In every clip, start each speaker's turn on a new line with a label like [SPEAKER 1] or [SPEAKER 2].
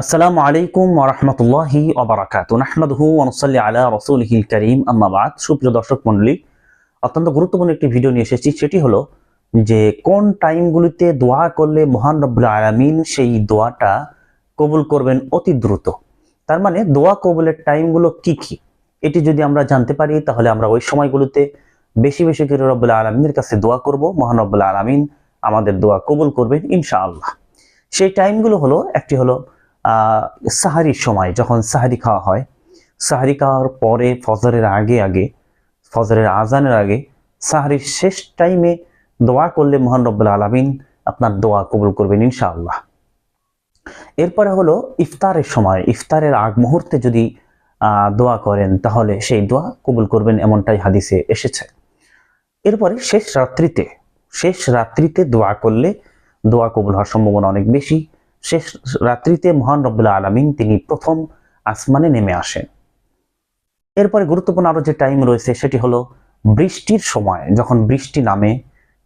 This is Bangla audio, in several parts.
[SPEAKER 1] আসসালামু আলাইকুম ওরহমতুল্লাহি ওবরাকাত নাহমাদহু ওনসাল্লি আলা রসুলহিল করিম। আম্মাবাদ সুপ্রিয় দর্শক মণ্ডলী, অত্যন্ত গুরুত্বপূর্ণ একটি ভিডিও নিয়ে এসেছি। সেটি হলো যে কোন টাইমগুলিতে দোয়া করলে মহান রব্বুল আলামিন সেই দোয়াটা কবুল করবেন অতি দ্রুত? তার মানে দোয়া কবুলের টাইমগুলো কি কি? এটি যদি আমরা জানতে পারি, তাহলে আমরা ওই সময়গুলোতে বেশি বেশি করে রব্বুল আলমিনের কাছে দোয়া করব। মহান রব্বুল আলমিন আমাদের দোয়া কবুল করবেন ইনশাআল্লাহ। সেই টাইমগুলো হলো, একটি হলো সাহারির সময় যখন সাহারি খাওয়া হয়, সাহারি খাওয়ার পরে ফজরের আগে আগে, ফজরের আজানের আগে সাহারির শেষ টাইমে দোয়া করলে মহান রব্বুল আলমিন আপনার দোয়া কবুল করবেন ইনশাআল্লাহ। এরপরে হলো ইফতারের সময়, ইফতারের আগ মুহূর্তে যদি দোয়া করেন তাহলে সেই দোয়া কবুল করবেন এমনটাই হাদিসে এসেছে। এরপরে শেষ রাত্রিতে শেষ রাত্রিতে দোয়া করলে দোয়া কবুল হওয়ার সম্ভাবনা অনেক বেশি। শেষ রাত্রিতে মহান রব্বুল্লাহ আলমিন তিনি প্রথম আসমানে নেমে আসেন। এরপরে গুরুত্বপূর্ণ আরও যে টাইম রয়েছে সেটি হলো বৃষ্টির সময়। যখন বৃষ্টি নামে,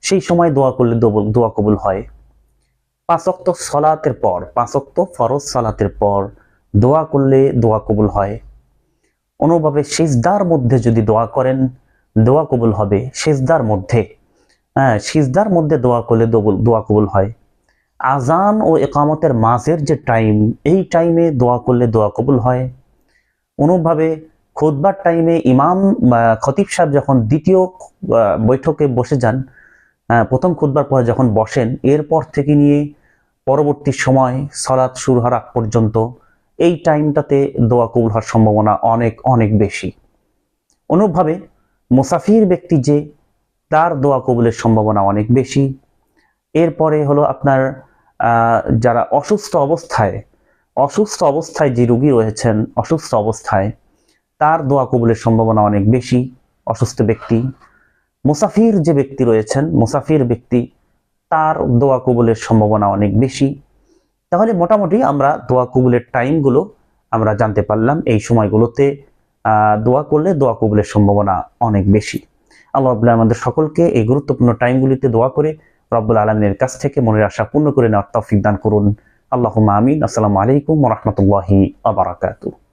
[SPEAKER 1] সেই সময় দোয়া করলে দোয়া কবুল হয়। পাঁচক্ত সলাতের পর পাঁচক্ত ফরজ সলাতের পর দোয়া করলে দোয়া কবুল হয়। অনুভাবে সেজদার মধ্যে যদি দোয়া করেন, দোয়া কবুল হবে। সেজদার মধ্যে হ্যাঁ সিজদার মধ্যে দোয়া করলে দোয়া কবুল হয়। আজান ও একামতের মাঝের যে টাইম এই টাইমে দোয়া করলে দোয়া কবুল হয়। অনুভাবে খুতবার টাইমে ইমাম খতিব সাহেব যখন দ্বিতীয় বৈঠকে বসে যান প্রথম খুতবার পরে যখন বসেন, এরপর থেকে নিয়ে পরবর্তী সময় সলাৎ শুরু হওয়ার আগ পর্যন্ত এই টাইমটাতে দোয়া কবুল হওয়ার সম্ভাবনা অনেক অনেক বেশি। অনুরূপভাবে মুসাফির ব্যক্তি যে, তার দোয়া কবুলের সম্ভাবনা অনেক বেশি। এরপরে হলো আপনার যারা অসুস্থ অবস্থায় অসুস্থ অবস্থায় যে রুগী রয়েছেন, অসুস্থ অবস্থায়, তার দোয়া কবুলের সম্ভাবনা অনেক বেশি। অসুস্থ ব্যক্তি, মুসাফির যে ব্যক্তি রয়েছেন, মুসাফির ব্যক্তি, তার দোয়া কবুলের সম্ভাবনা অনেক বেশি। তাহলে মোটামুটি আমরা দোয়া কবুলের টাইমগুলো আমরা জানতে পারলাম। এই সময়গুলোতে দোয়া করলে দোয়া কবুলের সম্ভাবনা অনেক বেশি। আল্লাহ আলামিন আমাদের সকলকে এই গুরুত্বপূর্ণ টাইমগুলিতে দোয়া করে রব্বুল আলমিনের কাছ থেকে মনের আশা পূর্ণ করে নেওয়ার তৌফিক দান করুন। আল্লাহ আমিন। আসসালামু আলাইকুম রহমতুল্লাহি আবরাকাতু